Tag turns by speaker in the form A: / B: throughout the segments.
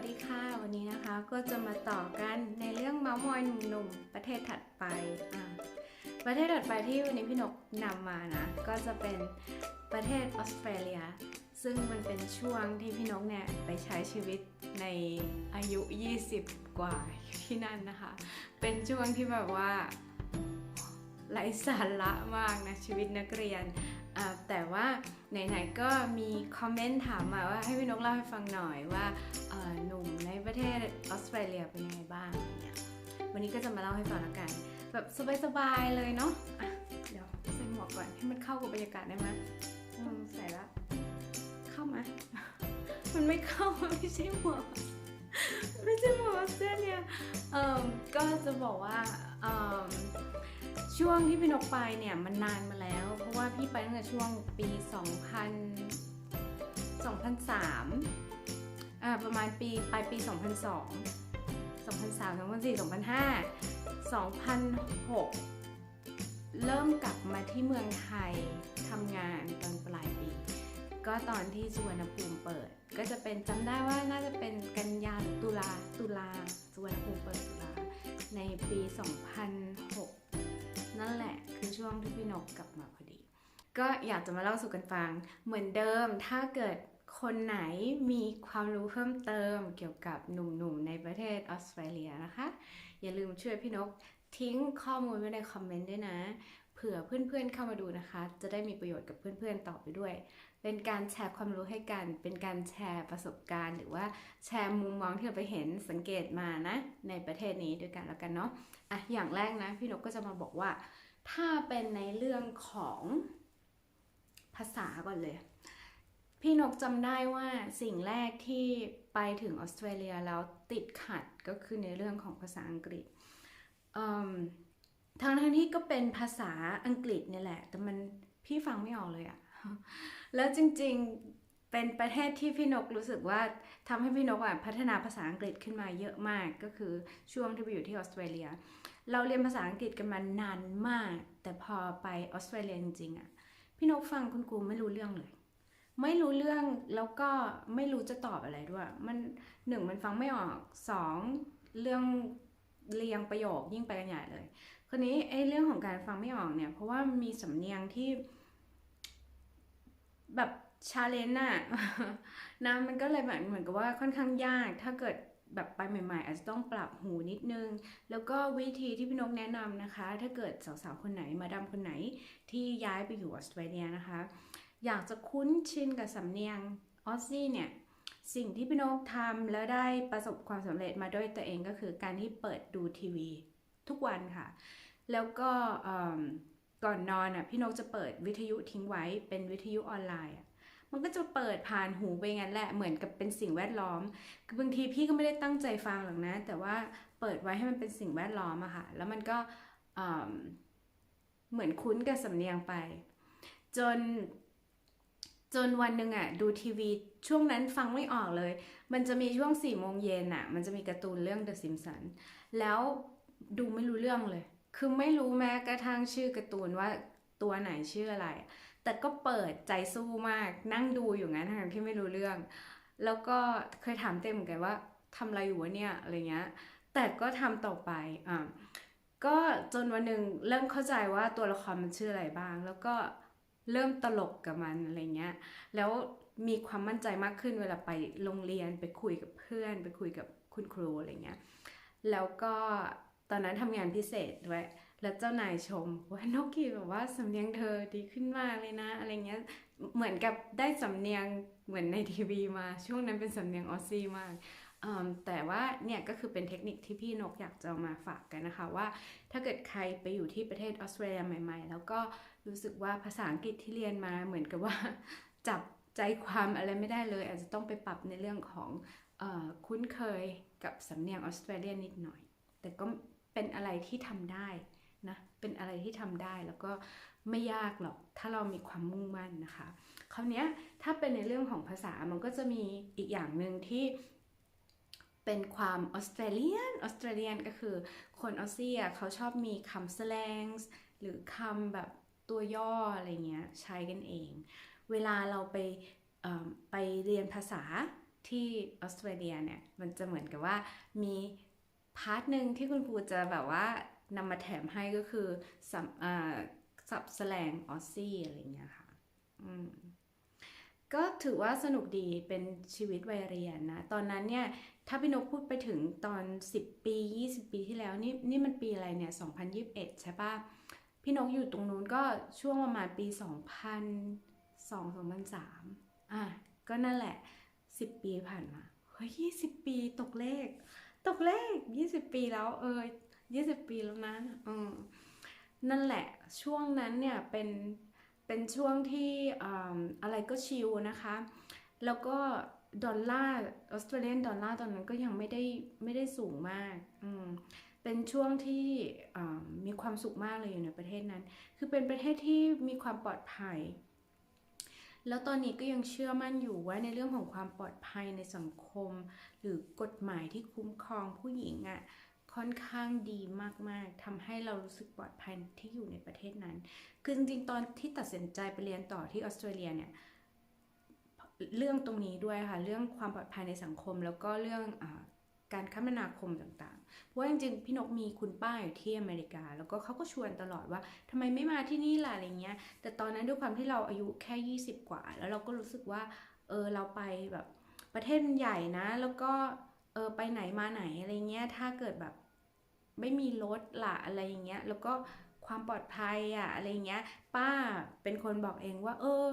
A: สดีค่ะ วันนี้นะคะก็จะมาต่อกันในเรื่องเมาส์มอยหนุ่มๆประเทศถัดไปอะประเทศถัดไปที่วันนี้พี่นกนำมานะ ก็จะเป็นประเทศออสเตรเลีย ซึ่งมันเป็นช่วงที่พี่นกเนี่ยไปใช้ชีวิตในอายุ 20 กว่าอยู่ที่นั่นนะคะ เป็นช่วงที่แบบว่า ไร้สาระมากนะชีวิตนักเรียน แต่ว่าไหนๆก็มีคอมเมนต์ถามมาว่าให้พี่นกเล่าให้ฟังหน่อยว่าหนุ่มในประเทศออสเตรเลียเป็นยังไงบ้างเนี่ยวันนี้ก็จะมาเล่าให้ฟังแล้วกันแบบสบายๆเลยเนาะะเดี๋ยวใส่หมวกก่อนให้มันเข้ากับบรรยากาศได้ไหมใส่ละเข้ามามันไม่เข้ามันไม่ใช่หมวก ไม่ใช่หมออสเตรเลียเอ่อก็จะบอกว่าเอ่อช่วงที่พี่นกไปเนี่ยมันนานมาแล้ว เพราะว่าพี่ไปตั้งแต่ช่วงปี 2000 2003อ่าประมาณปีปลายปี 2002 2003 2004 2005 2006 เริ่มกลับมาที่เมืองไทยทำงานตอนปลายปี ก็ตอนที่สุวรรณภูมิเปิด ก็จะเป็นจำได้ว่าน่าจะเป็นกันยาหรือตุลาตุลาสุวรรณภูมิเปิดตุลาในปี 2006 นั่นแหละคือช่วงที่พี่นกกลับมาพอดี ก็อยากจะมาเล่าสู่กันฟัง เหมือนเดิมถ้าเกิดคนไหนมีความรู้เพิ่มเติมเกี่ยวกับหนุ่มๆในประเทศออสเตรเลียนะคะ อย่าลืมช่วยพี่นกทิ้งข้อมูลไว้ในคอมเมนต์ด้วยนะ เผื่อเพื่อนๆเข้ามาดูนะคะ จะได้มีประโยชน์กับเพื่อนๆต่อไปด้วย เป็นการแชร์ความรู้ให้กัน เป็นการแชร์ประสบการณ์ หรือว่าแชร์มุมมองที่เราไปเห็นสังเกตมานะ ในประเทศนี้ด้วยกันแล้วกันเนาะอะอย่างแรกนะพี่นกก็จะมาบอกว่า ถ้าเป็นในเรื่องของภาษาก่อนเลย พี่นกจำได้ว่าสิ่งแรกที่ไปถึงออสเตรเลียแล้วติดขัดก็คือในเรื่องของภาษาอังกฤษทางทั้งที่ก็เป็นภาษาอังกฤษเนี่ยแหละ แต่มันพี่ฟังไม่ออกเลยอะ แล้วจริงๆเป็นประเทศที่พี่นกรู้สึกว่าทำให้พี่นกอะพัฒนาภาษาอังกฤษขึ้นมาเยอะมากก็คือช่วงที่ไปอยู่ที่ออสเตรเลีย เราเรียนภาษาอังกฤษกันมานานมาก แต่พอไปออสเตรเลียจริงๆอะพี่นกฟังคุณครูไม่รู้เรื่องเลยไม่รู้เรื่องแล้วก็ไม่รู้จะตอบอะไรด้วย มันหนึ่งมันฟังไม่ออกสองเรื่องเรียงประโยคยิ่งไปกันใหญ่เลยคราวนี้ไอ้เรื่องของการฟังไม่ออกเนี่ย เพราะว่ามีสำเนียงที่ แบบชาเลนจ์น่ะนะมันก็เลยแบบเหมือนกับว่าค่อนข้างยาก ถ้าเกิดแบบไปใหม่ ๆ อาจจะต้องปรับหูนิดนึง แล้วก็วิธีที่พี่นกแนะนำนะคะ ถ้าเกิดสาวๆ คนไหนมาดามคนไหนที่ย้ายไปอยู่ออสเตรเลียนะคะ อยากจะคุ้นชินกับสำเนียงออสซี่เนี่ย สิ่งที่พี่นกทำแล้วได้ประสบความสำเร็จมาด้วยตัวเองก็คือการที่เปิดดูทีวีทุกวันค่ะ แล้วก็ ก่อนนอนอะพี่นกจะเปิดวิทยุทิ้งไว้เป็นวิทยุออนไลน์อะมันก็จะเปิดผ่านหูไปงั้นแหละเหมือนกับเป็นสิ่งแวดล้อม คือบางทีพี่ก็ไม่ได้ตั้งใจฟังหรอกนะ แต่ว่าเปิดไว้ให้มันเป็นสิ่งแวดล้อมอะค่ะ แล้วมันก็เหมือนคุ้นกับสำเนียงไป จนจนวันหนึ่งอะดูทีวีช่วงนั้นฟังไม่ออกเลย มันจะมีช่วงสี่โมงเย็นอะมันจะมีการ์ตูนเรื่อง The Simpsons แล้วดูไม่รู้เรื่องเลย คือไม่รู้แม้กระทั่งชื่อการ์ตูนว่าตัวไหนชื่ออะไร แต่ก็เปิดใจสู้มากนั่งดูอยู่งั้นทั้งที่ไม่รู้เรื่อง แล้วก็เคยถามเต็มเหมือนกันว่าทำอะไรอยู่วะเนี่ยอะไรเงี้ย แต่ก็ทำต่อไปอะก็จนวันหนึ่งเริ่มเข้าใจว่าตัวละครมันชื่ออะไรบ้าง แล้วก็เริ่มตลกกับมันอะไรเงี้ย แล้วมีความมั่นใจมากขึ้นเวลาไปโรงเรียนไปคุยกับเพื่อน ไปคุยกับคุณครูอะไรเงี้ย แล้วก็ ตอนนั้นทำงานพิเศษด้วยแล้วเจ้านายชมว่านกกีแบบว่าสำเนียงเธอดีขึ้นมากเลยนะ อะไรเงี้ยเหมือนกับได้สำเนียงเหมือนในทีวีมา ช่วงนั้นเป็นสำเนียงออสซี่มากแต่ว่าเนี่ยก็คือเป็นเทคนิคที่พี่นกอยากจะมาฝากกันนะคะว่า ถ้าเกิดใครไปอยู่ที่ประเทศออสเตรเลียใหม่ ๆ แล้วก็รู้สึกว่าภาษาอังกฤษที่เรียนมาเหมือนกับว่า จับใจความอะไรไม่ได้เลย อาจจะต้องไปปรับในเรื่องของอคุ้นเคยกับสำเนียงออสเตรเลียนิดหน่อย แต่ก็ เป็นอะไรที่ทำได้นะเป็นอะไรที่ทำได้แล้วก็ไม่ยากหรอกถ้าเรามีความมุ่งมั่นนะคะคราวเนี้ยถ้าเป็นในเรื่องของภาษามันก็จะมีอีกอย่างหนึ่งที่เป็นความออสเตรเลียนออสเตรเลียนก็คือคนออสเซี่อะเขาชอบมีคำ slang หรือคำแบบตัวย่ออะไรเงี้ยใช้กันเอง เวลาเราไปไปเรียนภาษาที่ออสเตรเลียเนี่ยมันจะเหมือนกับว่ามี พาร์ทหนึ่งที่คุณครูจะแบบว่านำมาแถมให้ก็คือสับสับแสลงออสซี่อะไรเงี้ยค่ะอืมก็ถือว่าสนุกดีเป็นชีวิตวัยเรียนนะ ตอนนั้นเนี่ย ถ้าพี่นกพูดไปถึงตอน 10 ปี 20 ปีที่แล้วนี่นี่มันปีอะไรเนี่ย 2021 ใช่ปะพี่นกอยู่ตรงนู้นก็ช่วงประมาณปี 2002 2003 อะ ก็นั่นแหละ 10 ปีผ่านมา เฮ้ย 20 ปีตกเลข ตกเลข20ปีแล้ว เออ20ปีแล้วนะอืมนั่นแหละช่วงนั้นเนี่ยเป็นเป็นช่วงที่อ่าอะไรก็ชิลนะคะ แล้วก็ดอลลาร์ออสเตรเลียนดอลลาร์ตอนนั้นก็ยังไม่ได้ไม่ได้สูงมากอืมเป็นช่วงที่อ่ามีความสุขมากเลยอยู่ในประเทศนั้น คือเป็นประเทศที่มีความปลอดภัย แล้วตอนนี้ก็ยังเชื่อมั่นอยู่ว่าในเรื่องของความปลอดภัยในสังคม หรือกฎหมายที่คุ้มครองผู้หญิงอะ่ะค่อนข้างดีมาก ๆทำให้เรารู้สึกปลอดภัยที่อยู่ในประเทศนั้น คือจริงๆ ตอนที่ตัดสินใจไปเรียนต่อที่ออสเตรเลียเนี่ย เรื่องตรงนี้ด้วยค่ะ เรื่องความปลอดภัยในสังคม แล้วก็เรื่องอ การคมนาคมต่างๆ เพราะว่าจริงๆพี่นกมีคุณป้าอยู่ที่อเมริกา แล้วก็เขาก็ชวนตลอดว่าทำไมไม่มาที่นี่ล่ะอะไรเงี้ย แต่ตอนนั้นด้วยความที่เราอายุแค่ 20 กว่า แล้วเราก็รู้สึกว่าเออเราไปแบบประเทศมันใหญ่นะ แล้วก็เออไปไหนมาไหนอะไรเงี้ยถ้าเกิดแบบไม่มีรถล่ะอะไรอย่างเงี้ยแล้วก็ความปลอดภัยอะอะไรเงี้ย ป้าเป็นคนบอกเองว่า เออ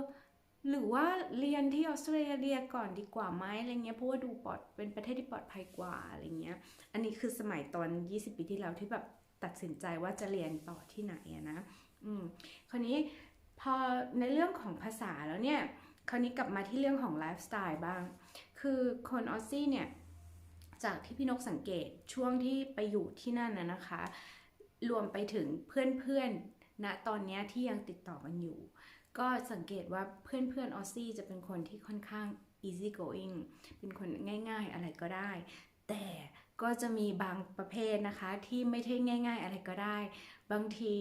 A: หรือว่าเรียนที่ออสเตรเลียก่อนดีกว่าไหมอะไรเงี้ยเพราะว่าดูปลอดเป็นประเทศที่ปลอดภัยกว่าอะไรเงี้ย อันนี้คือสมัยตอน 20 ปีที่แล้วที่แบบตัดสินใจว่าจะเรียนต่อที่ไหนนะ อืม คราวนี้พอในเรื่องของภาษาแล้วเนี่ย คราวนี้กลับมาที่เรื่องของไลฟ์สไตล์บ้าง คือคนออสซี่เนี่ย จากที่พี่นกสังเกตช่วงที่ไปอยู่ที่นั่นนะนะคะ รวมไปถึงเพื่อนๆณนะตอนนี้ที่ยังติดต่อกันอยู่ ก็สังเกตว่าเพื่อนๆออซี่จะเป็นคนที่ค่อนข้าง easy going เป็นคนง่าย ๆ อะไรก็ได้ แต่ก็จะมีบางประเภทนะคะที่ไม่ใช่ง่าย ๆ อะไรก็ได้ บางที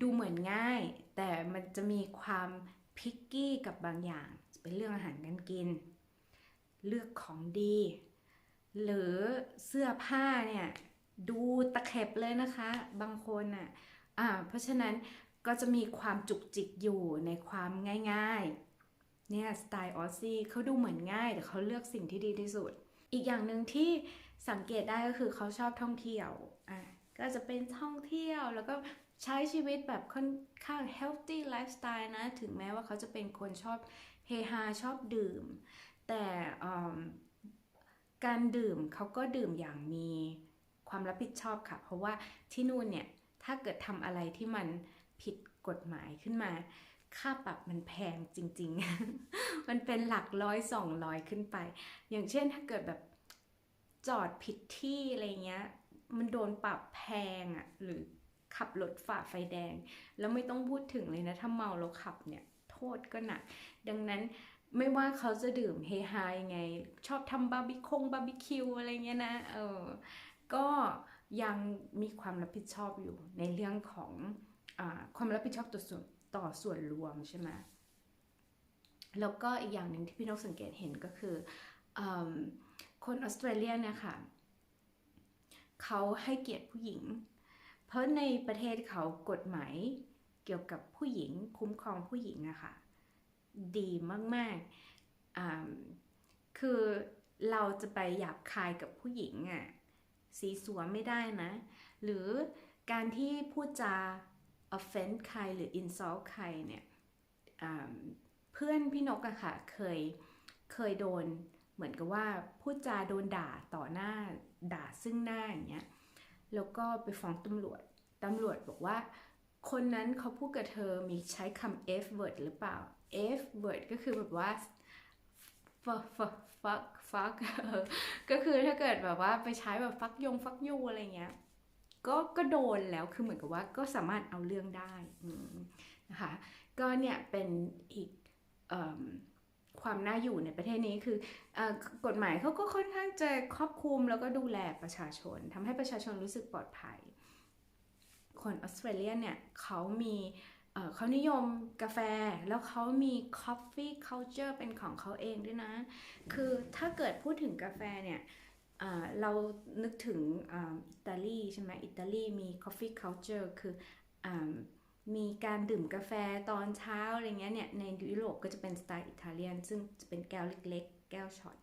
A: ดูเหมือนง่าย แต่มันจะมีความพิกกี้กับบางอย่าง เป็นเรื่องอาหารการกิน เลือกของดี หรือเสื้อผ้าเนี่ย ดูตะเข็บเลยนะคะ บางคนอะอ่าเพราะฉะนั้น ก็จะมีความจุกจิกอยู่ในความง่ายๆ เนี่ยสไตล์ออสซี่เขาดูเหมือนง่ายแต่เขาเลือกสิ่งที่ดีที่สุด อีกอย่างหนึ่งที่สังเกตได้ก็คือเขาชอบท่องเที่ยวอะก็จะเป็นท่องเที่ยวแล้วก็ใช้ชีวิตแบบค่อนข้าง healthy lifestyle นะ ถึงแม้ว่าเขาจะเป็นคนชอบเฮฮาชอบดื่ม แต่การดื่มเขาก็ดื่มอย่างมีความรับผิดชอบค่ะ เพราะว่าที่นู่นเนี่ย ถ้าเกิดทำอะไรที่มัน ผิดกฎหมายขึ้นมา ค่าปรับมันแพงจริง ๆ มันเป็นหลักร้อยสองร้อยขึ้นไป อย่างเช่นถ้าเกิดแบบจอดผิดที่อะไรเงี้ย มันโดนปรับแพงอะ่ะ หรือขับรถฝ่าไฟแดง แล้วไม่ต้องพูดถึงเลยนะ ถ้าเมาแล้วขับเนี่ย โทษก็หนัก ดังนั้นไม่ว่าเขาจะดื่มเฮฮายังไง ชอบทำบาร์บีคงบาร์บีคิวอะไรเงี้ยนะ เออ ก็ยังมีความรับผิดชอบอยู่ในเรื่องของ ความรับผิดชอบต่อส่วนต่อส่วนรวมใช่ไหมแล้วก็อีกอย่างหนึ่งที่พี่นกสังเกตเห็นก็คืออคนออสเตรเลียเนี่ยค่ะเขาให้เกียรติผู้หญิง เพราะในประเทศเขากฎหมายเกี่ยวกับผู้หญิงคุ้มครองผู้หญิงอะค่ะดีมากๆ คือเราจะไปหยาบคายกับผู้หญิงอะสีสัวไม่ได้นะ หรือการที่พูดจา offend ใครหรือ insult ใครเนี่ยเพื่อนพี่นกอะค่ะเคยเคยโดนเหมือนกับว่าพูดจาโดนด่าต่อหน้าด่าซึ่งหน้าอย่างเงี้ยแล้วก็ไปฟ้องตำรวจตำรวจบอกว่าคนนั้นเขาพูดกับเธอมีใช้คำ F word หรือเปล่า F word ก็คือแบบว่า fuck fuck fuck ก็คือถ้าเกิดแบบว่าไปใช้แบบฟักยงฟักยูอะไรเงี้ย ก็ก็โดนแล้วคือเหมือนกับว่าก็สามารถเอาเรื่องได้นะคะก็เนี่ยเป็นอีกความน่าอยู่ในประเทศนี้คือกฎหมายเขาก็ค่อนข้างจะครอบคลุมแล้วก็ดูแลประชาชนทำให้ประชาชนรู้สึกปลอดภัย คนออสเตรเลียเนี่ยเขามีเขานิยมกาแฟแล้วเขามี coffee culture เป็นของเขาเองด้วยนะ คือถ้าเกิดพูดถึงกาแฟเนี่ย เรานึกถึงอิตาลีใช่ไหมอิตาลีมี coffee culture คืออมีการดื่มกาแฟตอนเช้าอะไรเงี้ยเนี่ยในยุโรปก็จะเป็นสไตล์อิตาเลียน ซึ่งจะเป็นแก้วเล็กๆ แก้วช็อต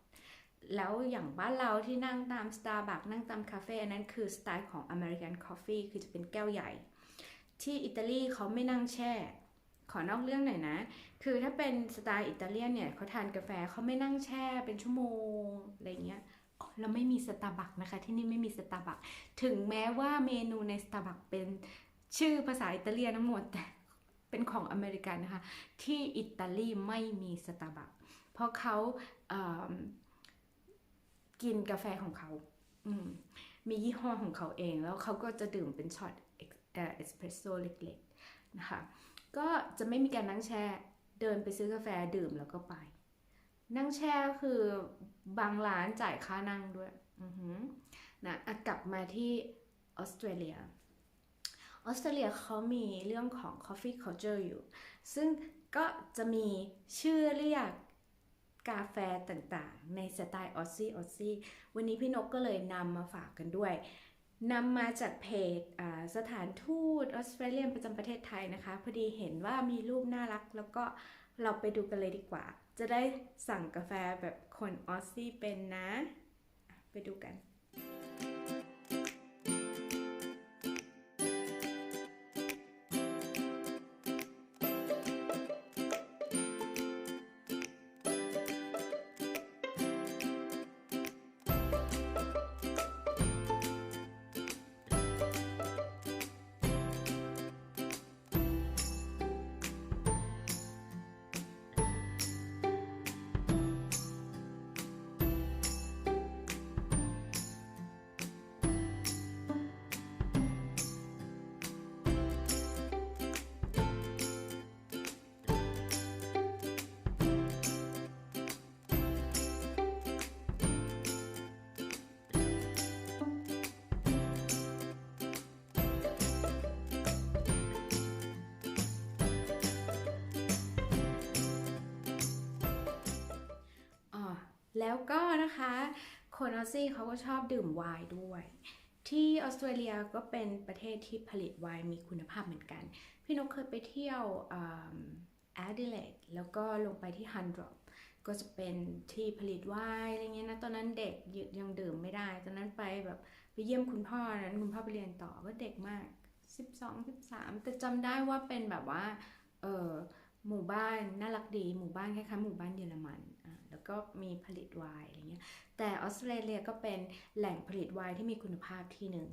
A: แล้วอย่างบ้านเราที่นั่งตาม Starbucks นั่งตามคาเฟ่อันนั้นคือสไตล์ของ American Coffee คือจะเป็นแก้วใหญ่ ที่อิตาลีเขาไม่นั่งแช่ ขอนอกเรื่องหน่อยนะ คือถ้าเป็นสไตล์อิตาเลียนเนี่ยเขาทานกาแฟเขาไม่นั่งแช่เป็นชั่วโมงอะไรเงี้ย แล้วไม่มีสตาร์บัคนะคะที่นี่ไม่มีสตาร์บัคถึงแม้ว่าเมนูในสตาร์บัคเป็นชื่อภาษาอิตาเลียนทั้งหมดแต่เป็นของอเมริกันนะคะ ที่อิตาลีไม่มีสตาร์บัคเพราะเขาเอิ่มกินกาแฟของเขามมียี่ห้อของเขาเองแล้วเขาก็จะดื่มเป็นช็อตเอสเปรสโซ่เล็กๆนะคะก็จะไม่มีการนั่งแช่เดินไปซื้อกาแฟดื่มแล้วก็ไป นั่งแช่ก็คือบางร้านจ่ายค่านั่งด้วยนะกลับมาที่ออสเตรเลียออสเตรเลียเขามีเรื่องของ coffee culture อยู่ ซึ่งก็จะมีชื่อเรียกกาแฟต่างๆ ในสไตล์ออซซี่ออซซี่วันนี้พี่นกก็เลยนำมาฝากกันด้วยนำมาจากเพจสถานทูตออสเตรเลียประจำประเทศไทยนะคะ พอดีเห็นว่ามีรูปน่ารัก แล้วก็เราไปดูกันเลยดีกว่า จะได้สั่งกาแฟแบบคนออสซี่เป็นนะ ไปดูกัน แล้วก็นะคะ คนออสซี่เขาก็ชอบดื่มไวน์ด้วย ที่ออสเตรเลียก็เป็นประเทศที่ผลิตไวน์มีคุณภาพเหมือนกัน พี่นกเคยไปเที่ยวแอดิเลดแล้วก็ลงไปที่ฮันดรอปก็จะเป็นที่ผลิตไวน์อะไรเงี้ยนะตอนนั้นเด็กยังดื่มไม่ได้ ตอนนั้นไปแบบไปเยี่ยมคุณพ่อนั้นคุณพ่อไปเรียนต่อก็เด็กมาก 12 13 แต่จำได้ว่าเป็นแบบว่าเออหมู่บ้านน่ารักดีหมู่บ้านคล้ายๆหมู่บ้านเยอรมัน แล้วก็มีผลิตไวน์อะไรเงี้ยแต่ออสเตรเลียก็เป็นแหล่งผลิตไวน์ที่มีคุณภาพที่หนึ่ง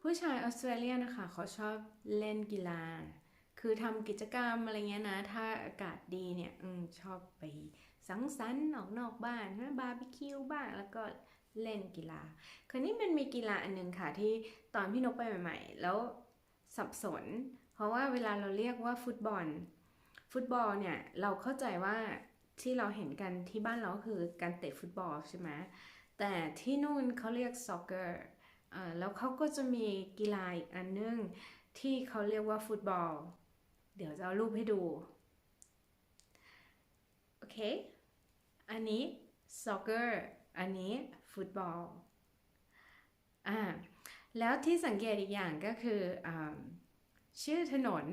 A: ผู้ชายออสเตรเลียนะคะเขาชอบเล่นกีฬา คือทำกิจกรรมอะไรเงี้ยนะ ถ้าอากาศดีเนี่ยอชอบไปสังสรรค์ออกนอกบ้านนะบาร์บีคิวบ้างแล้วก็เล่นกีฬา คราวนี้มันมีกีฬาอันหนึงค่ะที่ตอนพี่นกไปใหม่ ๆ แล้วสับสน เพราะว่าเวลาเราเรียกว่าฟุตบอล ฟุตบอลเนี่ยเราเข้าใจว่า ที่เราเห็นกันที่บ้านเราคือการเตะฟุตบอลใช่ไหมแต่ที่นู่นเขาเรียกซ็อกเกอร์แล้วเขาก็จะมีกีฬาอีกอันนึงที่เขาเรียกว่าฟุตบอล เดี๋ยวจะเอารูปให้ดู โอเค อันนี้ซ็อกเกอร์ อันนี้ฟุตบอล อ่า แล้วที่สังเกตอีกอย่างก็คืออชื่อถนน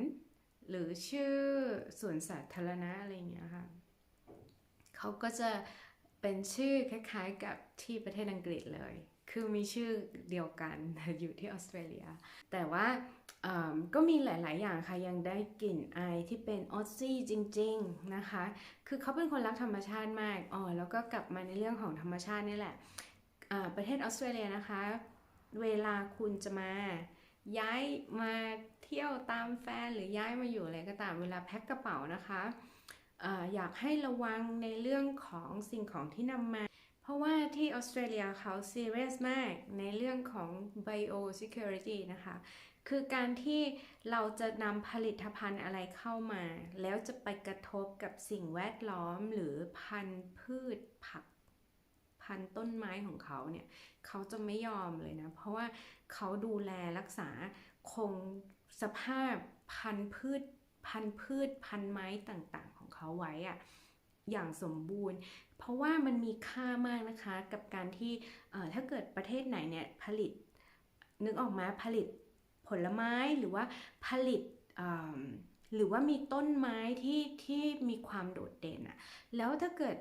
A: หรือชื่อสวนสาธารณะอะไรอย่างเงี้ยค่ะ เขาก็จะเป็นชื่อคล้ายๆกับที่ประเทศอังกฤษเลย คือมีชื่อเดียวกันอยู่ที่ออสเตรเลีย แต่ว่าก็มีหลาย ๆ อย่างค่ะ ยังได้กลิ่นอายที่เป็นออสซี่จริง ๆ นะคะ คือเขาเป็นคนรักธรรมชาติมาก อ๋อ แล้วก็กลับมาในเรื่องของธรรมชาตินี่แหละ ประเทศออสเตรเลียนะคะ เวลาคุณจะมาย้ายมาเที่ยวตามแฟนหรือย้ายมาอยู่อะไรก็ตาม เวลาแพ็คกระเป๋านะคะ อยากให้ระวังในเรื่องของสิ่งของที่นำมา เพราะว่าที่ออสเตรเลียเขาซีเรียสมากในเรื่องของ bio security นะคะ คือการที่เราจะนำผลิตภัณฑ์อะไรเข้ามา แล้วจะไปกระทบกับสิ่งแวดล้อมหรือพันธุ์พืชผักพันธุ์ต้นไม้ของเขาเนี่ยเขาจะไม่ยอมเลยนะ เพราะว่าเขาดูแลรักษาคงสภาพพันธุ์พืช พันธุ์พืช พันธุ์ไม้ต่างๆของ เขาไว้อะอย่างสมบูรณ์ เพราะว่ามันมีค่ามากนะคะกับการที่ถ้าเกิดประเทศไหนเนี่ยผลิต นึกออกมาผลิตผลไม้หรือว่าผลิตหรือว่ามีต้นไม้ที่ที่มีความโดดเด่นอะแล้วถ้าเกิด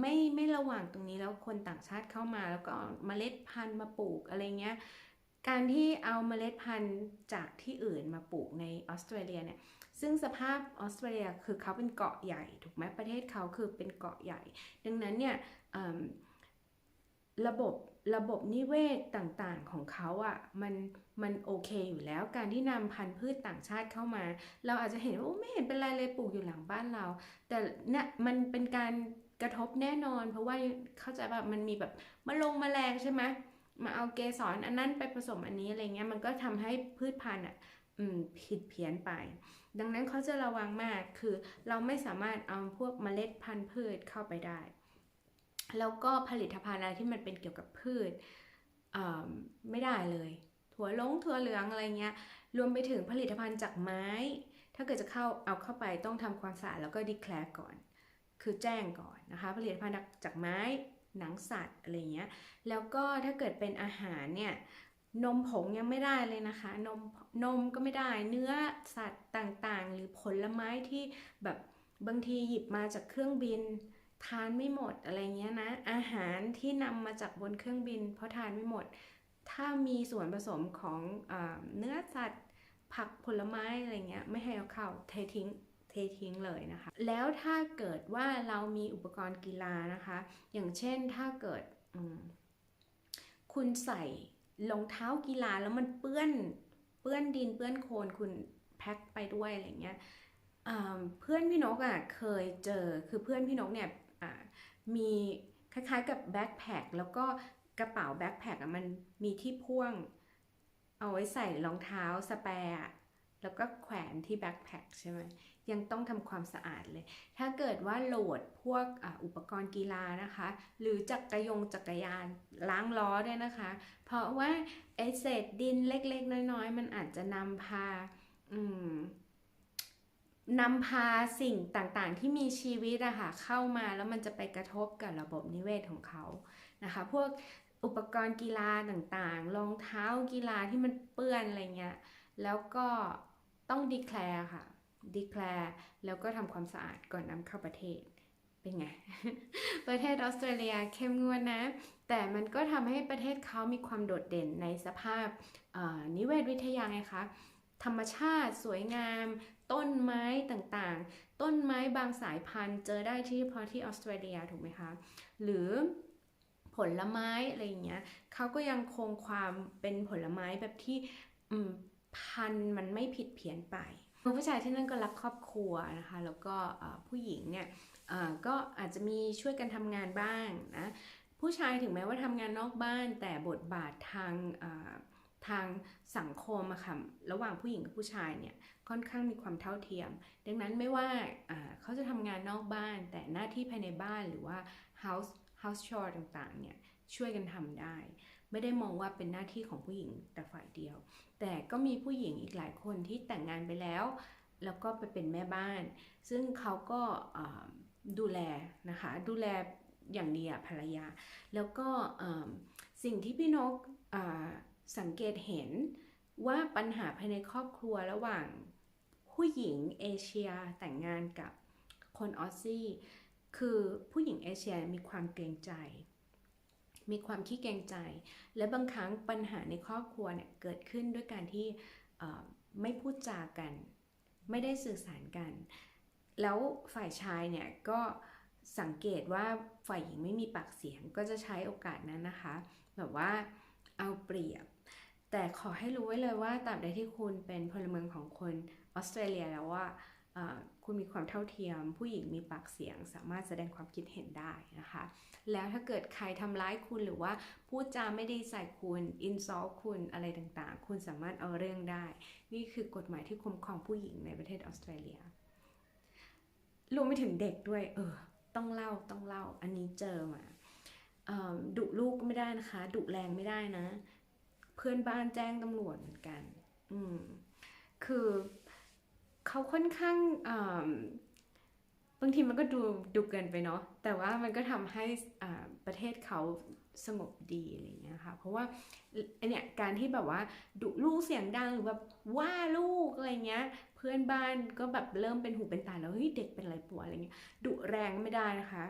A: ไม่ไม่ระหว่างตรงนี้แล้วคนต่างชาติเข้ามาแล้วก็เมล็ดพันธุ์มาปลูกอะไรเงี้ย การที่เอาเมล็ดพันธุ์จากที่อื่นมาปลูกในออสเตรเลียเนี่ยซึ่งสภาพออสเตรเลียคือเขาเป็นเกาะใหญ่ถูกไหมประเทศเขาคือเป็นเกาะใหญ่ ดังนั้นเนี่ยระบบระบบนิเวศต่างๆของเขาอะ่ะมันมันโอเคอยู่แล้วการที่นำพันธุ์พืชต่างชาติเข้ามา เราอาจจะเห็นว่าโอ้ไม่เห็นเป็นไรเลยปลูกอยู่หลังบ้านเรา แต่เนี่ยมันเป็นการกระทบแน่นอน เพราะว่าเข้าใจแบบมันมีแบบมะลงมแมลงใช่ไหม มาเอาเกสรอันนั้นไปผสมอันนี้อะไรเงี้ยมันก็ทำให้พืชพันธุ์อะผิดเพี้ยนไป ดังนั้นเขาจะระวังมากคือเราไม่สามารถเอาพวกเมล็ดพันธุ์พืชเข้าไปได้ แล้วก็ผลิตภัณฑ์อะไรที่มันเป็นเกี่ยวกับพืชไม่ได้เลย ถั่วลงถั่วเหลืองอะไรเงี้ยรวมไปถึงผลิตภัณฑ์จากไม้ ถ้าเกิดจะเข้าเอาเข้าไปต้องทำความสะอาดแล้วก็ดีแคลร์ก่อน คือแจ้งก่อนนะคะ ผลิตภัณฑ์จากไม้ หนังสัตว์อะไรเงี้ย แล้วก็ถ้าเกิดเป็นอาหารเนี่ยนมผงยังไม่ได้เลยนะคะ นมนมก็ไม่ได้ เนื้อสัตว์ต่างๆ หรือผลไม้ที่แบบบางทีหยิบมาจากเครื่องบิน ทานไม่หมดอะไรเงี้ยนะ อาหารที่นำมาจากบนเครื่องบิน เพราะทานไม่หมด ถ้ามีส่วนผสมของอเนื้อสัตว์ผักผลไม้อะไรเงี้ยไม่ให้เอาเข้าเททิ้ง เททิ้งเลยนะคะ แล้วถ้าเกิดว่าเรามีอุปกรณ์กีฬานะคะ อย่างเช่นถ้าเกิดคุณใส่รองเท้ากีฬาแล้วมันเปื้อนเปื้อนดินเปื้อนโคลนคุณแพ็คไปด้วยอะไรเงี้ยเพื่อนพี่นกอะเคยเจอคือเพื่อนพี่นกเนี่ยมีคล้ายๆกับแบ็คแพคแล้วก็กระเป๋าแบ็คแพคอะมันมีที่พ่วงเอาไว้ใส่รองเท้าสแปร์แล้วก็แขวนที่แบ็คแพคใช่ไหม ยังต้องทำความสะอาดเลย ถ้าเกิดว่าโหลดพวกออุปกรณ์กีฬานะคะ หรือจักรยงจักรยานล้างล้อด้วยนะคะ เพราะว่าไอเศษดินเล็กๆ น้อยๆ มันอาจจะนำพานำพาสิ่งต่างๆ ที่มีชีวิตอะค่ะเข้ามาแล้วมันจะไปกระทบกับระบบนิเวศของเขานะคะ พวกอุปกรณ์กีฬาต่างๆ รองเท้ากีฬาที่มันเปื้อนอะไรเงี้ย แล้วก็ต้องดีแคลร์ค่ะ ดีแคลร์แล้วก็ทำความสะอาดก่อนนำเข้าประเทศ เป็นไง ประเทศออสเตรเลียเข้มงวดนะ แต่มันก็ทำให้ประเทศเขามีความโดดเด่นในสภาพนิเวศวิทยาไงคะ ธรรมชาติสวยงาม ต้นไม้ต่างๆ ต้นไม้บางสายพันธุ์ เจอได้ที่เฉพาะที่ออสเตรเลียถูกไหมคะ หรือผลไม้อะไรอย่างเงี้ยเขาก็ยังคงความเป็นผลไม้แบบที่พันธุ์มันไม่ผิดเพี้ยนไป ผู้ชายที่นั่นก็รักครอบครัวนะคะ แล้วก็ผู้หญิงเนี่ยก็อาจจะมีช่วยกันทำงานบ้างนะผู้ชายถึงแม้ว่าทำงานนอกบ้าน แต่บทบาททางทางสังคมอะค่ะระหว่างผู้หญิงกับผู้ชายเนี่ยค่อนข้างมีความเท่าเทียม ดังนั้นไม่ว่าอ่าเขาจะทำงานนอกบ้าน แต่หน้าที่ภายในบ้านหรือว่า house house chore ต่างๆเนี่ยช่วยกันทำได้ ไม่ได้มองว่าเป็นหน้าที่ของผู้หญิงแต่ฝ่ายเดียว แต่ก็มีผู้หญิงอีกหลายคนที่แต่งงานไปแล้ว แล้วก็ไปเป็นแม่บ้าน ซึ่งเขาก็ดูแลนะคะดูแลอย่างดีอะภรรยา แล้วก็สิ่งที่พี่นกสังเกตเห็นว่าปัญหาภายในครอบครัวระหว่างผู้หญิงเอเชียแต่งงานกับคนออสซี่คือผู้หญิงเอเชียมีความเกรงใจ มีความขี้เกรงใจ และบางครั้งปัญหาในครอบครัวเนี่ยเกิดขึ้นด้วยการที่ไม่พูดจากัน ไม่ได้สื่อสารกัน แล้วฝ่ายชายเนี่ยก็สังเกตว่าฝ่ายหญิงไม่มีปากเสียงก็จะใช้โอกาสนั้นนะคะ แบบว่าเอาเปรียบ แต่ขอให้รู้ไว้เลยว่าตราบใดที่คุณเป็นพลเมืองของคนออสเตรเลียแล้วว่า คุณมีความเท่าเทียม ผู้หญิงมีปากเสียง สามารถแสดงความคิดเห็นได้นะคะ แล้วถ้าเกิดใครทำร้ายคุณหรือว่าพูดจาไม่ดีใส่คุณอินซอลคุณอะไรต่างๆ คุณสามารถเอาเรื่องได้ นี่คือกฎหมายที่คุ้มครองผู้หญิงในประเทศออสเตรเลียรวมไปถึงเด็กด้วย เออ ต้องเล่าต้องเล่า อันนี้เจอมาออดุลูกก็ไม่ได้นะคะดุแรงไม่ได้นะ เพื่อนบ้านแจ้งตำรวจเหมือนกัน อืมคือ เขาค่อนข้างบางทีมันก็ดูดูเกินไปเนาะแต่ว่ามันก็ทำให้ประเทศเขาสงบดีอะไรเงี้ยค่ะเพราะว่าไอเนี่ยการที่แบบว่าดุลูกเสียงดังหรือแบบว่าลูกอะไรเงี้ย เพื่อนบ้านก็แบบเริ่มเป็นหูเป็นตาแล้วเฮ้ยเด็กเป็นอะไรปวดอะไรเงี้ยดุแรงไม่ได้นะคะ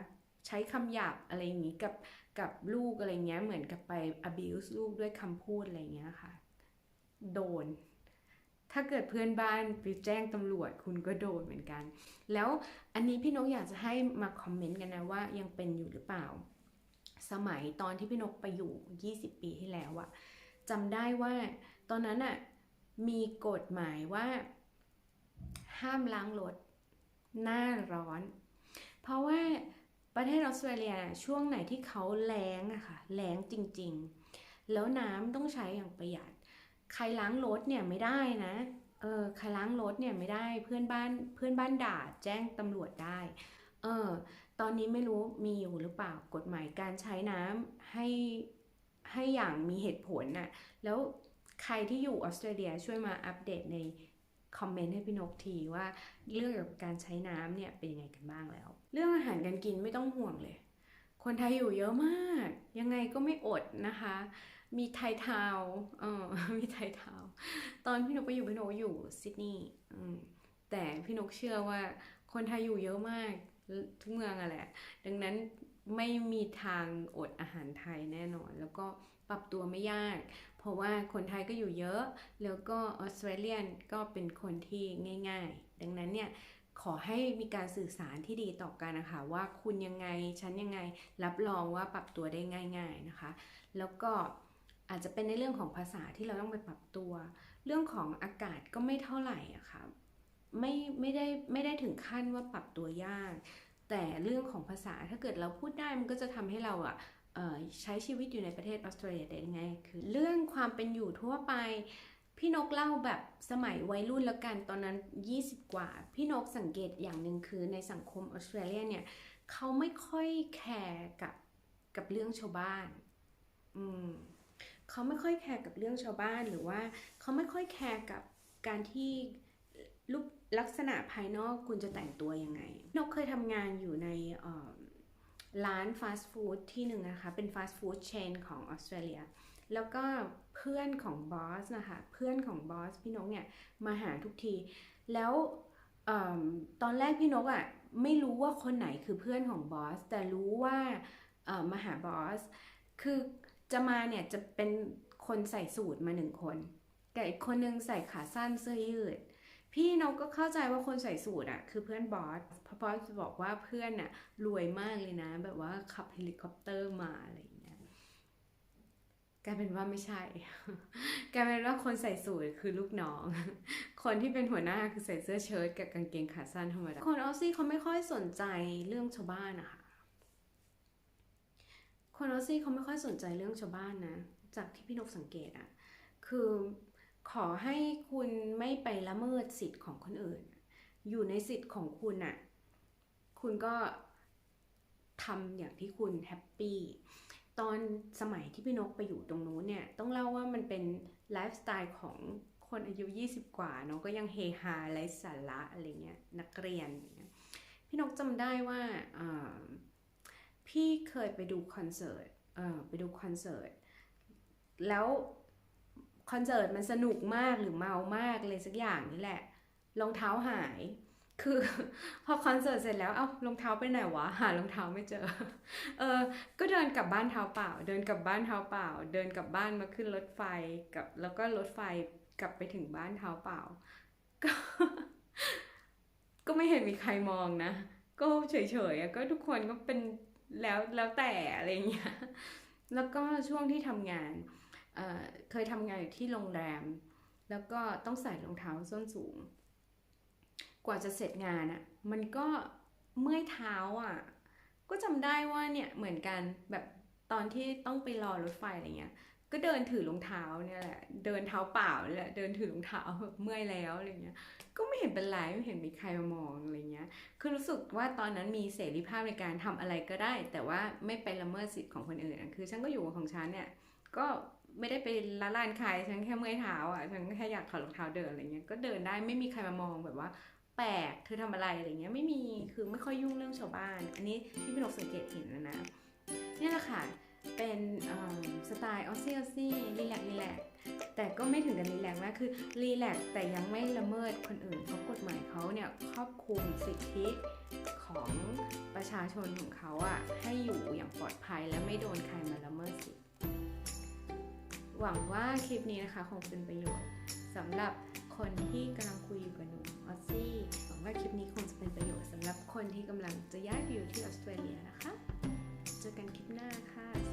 A: ใช้คำหยาบอะไรอย่างงี้กับกับลูกอะไรเงี้ยเหมือนกับไป abuse ลูกด้วยคำพูดอะไรเงี้ยค่ะ โดน ถ้าเกิดเพื่อนบ้านไปแจ้งตำรวจคุณก็โดนเหมือนกัน แล้วอันนี้พี่นกอยากจะให้มาคอมเมนต์กันนะว่ายังเป็นอยู่หรือเปล่า สมัยตอนที่พี่นกไปอยู่ 20 ปีที่แล้วอะจำได้ว่าตอนนั้นอะมีกฎหมายว่า ห้ามล้างรถหน้าร้อน เพราะว่าประเทศออสเตรเลียช่วงไหนที่เขาแล้งอะค่ะแล้งจริง ๆ แล้วน้ำต้องใช้อย่างประหยัด ใครล้างรถเนี่ยไม่ได้นะ เออ ใครล้างรถเนี่ยไม่ได้ เพื่อนบ้านเพื่อนบ้านด่าแจ้งตำรวจได้ เออ ตอนนี้ไม่รู้มีอยู่หรือเปล่ากฎหมายการใช้น้ำให้ให้อย่างมีเหตุผลน่ะ แล้วใครที่อยู่ออสเตรเลียช่วยมาอัปเดตในคอมเมนต์ให้พี่นกทีว่าเรื่องเกี่ยวกับการใช้น้ำเนี่ยเป็นยังไงกันบ้างแล้ว เรื่องอาหารการกินไม่ต้องห่วงเลย คนไทยอยู่เยอะมาก ยังไงก็ไม่อดนะคะ มีไทยทาวเออมีไทยทาว ตอนพี่นกไปอยู่พี่นกอยู่ซิดนีย์แต่พี่นกเชื่อว่าคนไทยอยู่เยอะมากทุกเมืองอะแหละ ดังนั้นไม่มีทางอดอาหารไทยแน่นอน แล้วก็ปรับตัวไม่ยาก เพราะว่าคนไทยก็อยู่เยอะ แล้วก็ออสเตรเลียนก็เป็นคนที่ง่าย ๆ ดังนั้นเนี่ยขอให้มีการสื่อสารที่ดีต่อกันนะคะ ว่าคุณยังไง ฉันยังไงรับรองว่าปรับตัวได้ง่าย ๆนะคะ แล้วก็ อาจจะเป็นในเรื่องของภาษาที่เราต้องไปปรับตัว เรื่องของอากาศก็ไม่เท่าไหร่อะค่ะไม่ไม่ได้ไม่ได้ถึงขั้นว่าปรับตัวยาก แต่เรื่องของภาษาถ้าเกิดเราพูดได้มันก็จะทำให้เราอะใช้ชีวิตอยู่ในประเทศออสเตรเลียได้ยัง่ายคือเรื่องความเป็นอยู่ทั่วไป พี่นกเล่าแบบสมัยวัยรุ่นแล้วกันตอนนั้น 20 กว่า พี่นกสังเกตอย่างหนึ่งคือในสังคมออสเตรเลียเนี่ยเขาไม่ค่อยแคร์กับกับเรื่องชาวบ้าน อืม เขาไม่ค่อยแคร์กับเรื่องชาวบ้านหรือว่าเขาไม่ค่อยแคร์กับการที่รูปลักษณะภายนอกคุณจะแต่งตัวยังไง นกเคยทำงานอยู่ในร้านฟาสต์ฟู้ดที่หนึ่งนะคะ เป็นฟาสต์ฟู้ดเชนของออสเตรเลีย แล้วก็เพื่อนของบอสนะคะ เพื่อนของบอสพี่นกเนี่ยมาหาทุกที แล้วอตอนแรกพี่นกอะ่ะไม่รู้ว่าคนไหนคือเพื่อนของบอส แต่รู้ว่ามาหาบอส คือ จะมาเนี่ยจะเป็นคนใส่สูทมาหนึ่งคนแต่อีกคนนึงใส่ขาสั้นเสื้อยืด พี่นกก็เข้าใจว่าคนใส่สูทอะคือเพื่อนบอสเพราะบอสบอกว่าเพื่อนอะรวยมากเลยนะ แบบว่าขับเฮลิคอปเตอร์มาอะไรอย่างเงี้ยกลายเป็นว่าไม่ใช่ กลายเป็นว่าคนใส่สูทคือลูกน้อง คนที่เป็นหัวหน้าคือใส่เสื้อเชิ้ตกับกางเกงขาสั้นธรรมดาคนออสซี่เขาไม่ค่อยสนใจเรื่องชาวบ้านนะคะ คนออสซี่เขาไม่ค่อยสนใจเรื่องชาวบ้านนะ จากที่พี่นกสังเกตอะคือขอให้คุณไม่ไปละเมิดสิทธิ์ของคนอื่น อยู่ในสิทธิ์ของคุณอะคุณก็ทำอย่างที่คุณแฮปปี้ตอนสมัยที่พี่นกไปอยู่ตรงนู้นเนี่ย ต้องเล่าว่ามันเป็นไลฟ์สไตล์ของคนอายุ 20 กว่าเนาะก็ยังเฮฮาไรสาระอะไรเงี้ยนักเรียน พี่นกจำได้ว่าอ่า พี่เคยไปดูคอนเสิร์ตเออไปดูคอนเสิร์ต แล้วคอนเสิร์ตมันสนุกมากหรือเมามากเลยสักอย่างนี่แหละ รองเท้าหาย คือ พอคอนเสิร์ตเสร็จแล้วเอ้ารองเท้าไปไหนวะ หารองเท้าไม่เจอ เออ ก็เดินกลับบ้านเท้าเปล่า เดินกลับบ้านเท้าเปล่า เดินกลับบ้านมาขึ้นรถไฟกับแล้วก็รถไฟกลับไปถึงบ้านเท้าเปล่า ก็ ก็ไม่เห็นมีใครมองนะ ก็เฉยๆก็ทุกคนก็เป็น แล้วแล้วแต่อะไรเงี้ยแล้วก็ช่วงที่ทำงานเเคยทำงานอยู่ที่โรงแรม แล้วก็ต้องใส่รองเท้าส้นสูง กว่าจะเสร็จงานอะ่ะมันก็เมื่อยเท้าอะก็จำได้ว่าเนี่ยเหมือนกันแบบตอนที่ต้องไปรอรถไฟอะไรเงี้ยก็เดินถือรองเท้าเนี่ยแหละ เดินเท้าเปล่าเนี่ยแหละ เดินถือรองเท้าเมื่อยแล้วอะไรเงี้ย ก็ไม่เห็นเป็นไรไม่เห็นมีใครมามองอะไรเงี้ย คือรู้สึกว่าตอนนั้นมีเสรีภาพในการทำอะไรก็ได้ แต่ว่าไม่ไปละเมิดสิทธิ์ของคนอื่นอะคือฉันก็อยู่ของฉันเนี่ย ก็ไม่ได้ไปละลานใคร ฉันแค่เมื่อยเท้าอะ ฉันแค่อยากถอดรองเท้าเดินอะไรเงี้ย ก็เดินได้ไม่มีใครมามองแบบว่า แปลกเธอทำอะไรอะไรเงี้ย ไม่มี คือไม่ค่อยยุ่งเรื่องชาวบ้าน อันนี้ที่พี่นกสังเกตเห็นนะนะ นี่แหละค่ะ เป็นสไตล์ออซี่ออซี่รีแลกรีแลก แต่ก็ไม่ถึงกับรีแลกนะคือรีแลกแต่ยังไม่ละเมิดคนอื่นเพราะกฎหมายเขาเนี่ยครอบคลุมสิทธิของประชาชนของเขาอะให้อยู่อย่างปลอดภัยและไม่โดนใครมาละเมิดสิทธิหวังว่าคลิปนี้นะคะคงเป็นประโยชน์สำหรับคนที่กำลังคุยอยู่กับหนูออซซี่หวังว่าคลิปนี้คงจะเป็นประโยชน์สำหรับคนที่กำลังจะย้ายไปอยู่ที่ออสเตรเลียนะคะ เจอกันคลิปหน้าค่ะ